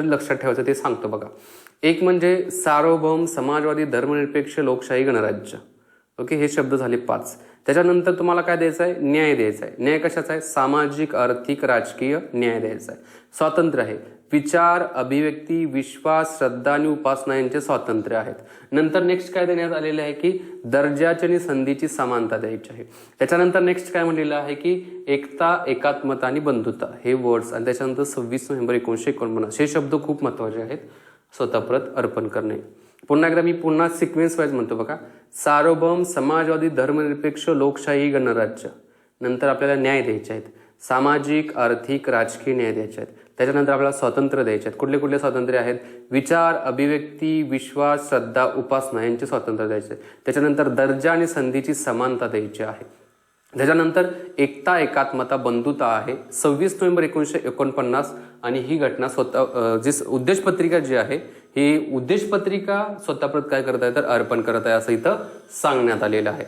कशासाठी लक्षात ठेवायचं ते सांगतो बघा. एक म्हणजे सार्वभौम समाजवादी धर्मनिरपेक्ष लोकशाही गणराज्य. ओके हे शब्द झाले पाच. त्याच्यानंतर तुम्हाला काय द्यायचं आहे? न्याय द्यायचा आहे. न्याय कशाचा आहे? सामाजिक आर्थिक राजकीय न्याय द्यायचा आहे. स्वातंत्र्य आहे. विचार अभिव्यक्ती विश्वास श्रद्धा आणि उपासना यांचे स्वातंत्र्य आहेत. नंतर नेक्स्ट काय देण्यात आलेले आहे की दर्जाची आणि संधीची समानता द्यायची आहे. त्याच्यानंतर नेक्स्ट काय म्हणलेलं आहे की एकता एकात्मता आणि बंधुता. हे वर्ड्स आणि त्याच्यानंतर सव्वीस नोव्हेंबर एकोणीसशे एकोणपन्नास. हे शब्द खूप महत्त्वाचे आहेत. स्वतः परत अर्पण करणे. पुन्हा एकदा मी पुन्हा सिक्वेन्स वाईज म्हणतो बघा. सार्वभौम समाजवादी धर्मनिरपेक्ष लोकशाही गणराज्य. नंतर आपल्याला न्याय द्यायचे आहेत. सामाजिक आर्थिक राजकीय न्याय द्यायचे आहेत. त्याच्यानंतर आपल्याला स्वातंत्र्य द्यायचे आहेत. कुठले कुठले स्वातंत्र्य आहेत? विचार अभिव्यक्ती विश्वास श्रद्धा उपासना यांचे स्वातंत्र्य द्यायचे आहे. त्याच्यानंतर दर्जा आणि संधीची समानता द्यायची आहे. त्याच्यानंतर एकता एकात्मता बंधुता आहे. सव्वीस नोव्हेंबर एकोणीसशे एकोणपन्नास आणि ही घटना स्वतः जी उद्देश पत्रिका जी आहे ही उद्देश पत्रिका स्वतःप्रत काय करत आहे तर अर्पण करत आहे असं इथं सांगण्यात आलेलं आहे.